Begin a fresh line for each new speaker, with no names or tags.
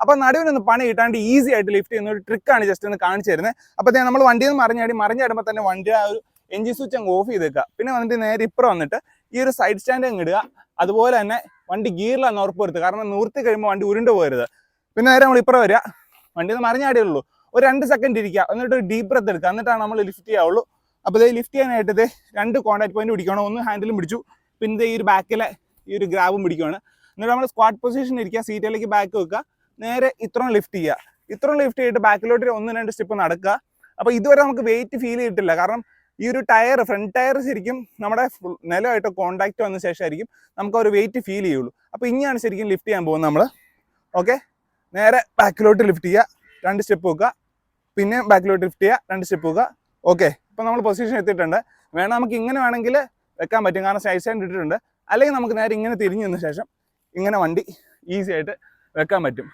അപ്പോൾ നടുവിനൊന്ന് പണി കിട്ടാണ്ട് ഈസി ആയിട്ട് ലിഫ്റ്റ് ചെയ്യുന്ന ഒരു ട്രിക്കാണ് ജസ്റ്റ് ഒന്ന് കാണിച്ചു തരുന്നത് അപ്പോൾ നമ്മൾ വണ്ടിയിൽ നിന്ന് മറിഞ്ഞാടി മറിഞ്ഞാടുമ്പോൾ തന്നെ വണ്ടി ആ ഒരു എഞ്ചിൻ സ്വിച്ച് അങ്ങ് ഓഫ് ചെയ്തേക്കുക പിന്നെ വന്നിട്ട് നേരെ ഇപ്പുറം വന്നിട്ട് ഈ ഒരു സൈഡ് സ്റ്റാൻഡ് അങ്ങ് ഇടുക. അതുപോലെ തന്നെ വണ്ടി ഗിയറിലാന്ന് ഉറപ്പ് വരുത്തുക. കാരണം നിർത്തി കഴിയുമ്പോൾ വണ്ടി ഉരുണ്ട് പോകരുത്. പിന്നെ നേരെ നമ്മൾ ഇപ്പുറം വരിക. വണ്ടി ഒന്ന് ഉള്ളൂ. ഒരു രണ്ട് സെക്കൻഡ് ഇരിക്കുക. എന്നിട്ട് ഒരു ഡീപ്പ് ബ്രത്ത് എടുക്കുക. എന്നിട്ടാണ് നമ്മൾ ലിഫ്റ്റ് ചെയ്യാവുള്ളൂ. അപ്പോൾ ഇതേ ലിഫ്റ്റ് ചെയ്യാനായിട്ട് ഇതേ രണ്ട് കോൺടാക്ട് പോയിന്റ് പിടിക്കണം ഒന്ന് ഹാൻഡിലും പിടിച്ചു. പിന്നെ ഈ ഒരു ബാക്കിലെ ഈ ഒരു ഗ്രാബും പിടിക്കുകയാണ്. എന്നിട്ട് നമ്മൾ സ്ക്വാഡ് പൊസിഷൻ ഇരിക്കുക. സീറ്റിലേക്ക് ബാക്ക് വെക്കുക. നേരെ ഇത്രയും ലിഫ്റ്റ് ചെയ്യുക. ഇത്രയും ലിഫ്റ്റ് ചെയ്തിട്ട് ബാക്കിലോട്ട് ഒന്ന് രണ്ട് സ്റ്റെപ്പ് നടക്കുക. അപ്പോൾ ഇതുവരെ നമുക്ക് വെയിറ്റ് ഫീൽ ചെയ്തിട്ടില്ല കാരണം ഈ ഒരു ടയർ ഫ്രണ്ട് ടയർ ശരിക്കും നമ്മുടെ നിലമായിട്ട് കോണ്ടാക്ട് വന്ന ശേഷമായിരിക്കും നമുക്ക് ഒരു വെയിറ്റ് ഫീൽ ചെയ്യുള്ളൂ. അപ്പോൾ ഇനിയാണ് ശരിക്കും ലിഫ്റ്റ് ചെയ്യാൻ പോകുന്നത് നമ്മൾ ഓക്കെ നേരെ ബാക്കിലോട്ട് ലിഫ്റ്റ് ചെയ്യുക. രണ്ട് സ്റ്റെപ്പ് വെക്കുക. പിന്നെ ബാക്കിലോട്ട് ലിഫ്റ്റ് ചെയ്യുക. രണ്ട് സ്റ്റെപ്പ് വെക്കുക. ഓക്കെ ഇപ്പോൾ നമ്മൾ പൊസിഷൻ എത്തിയിട്ടുണ്ട്. വേണം നമുക്ക് ഇങ്ങനെ വേണമെങ്കിൽ വെക്കാൻ പറ്റും. കാരണം സൈഡ് സൈഡ് ഇട്ടിട്ടുണ്ട്. അല്ലെങ്കിൽ നമുക്ക് നേരെ ഇങ്ങനെ തിരിഞ്ഞു നിന്ന ശേഷം ഇങ്ങനെ വണ്ടി ഈസി ആയിട്ട് വെക്കാൻ പറ്റും.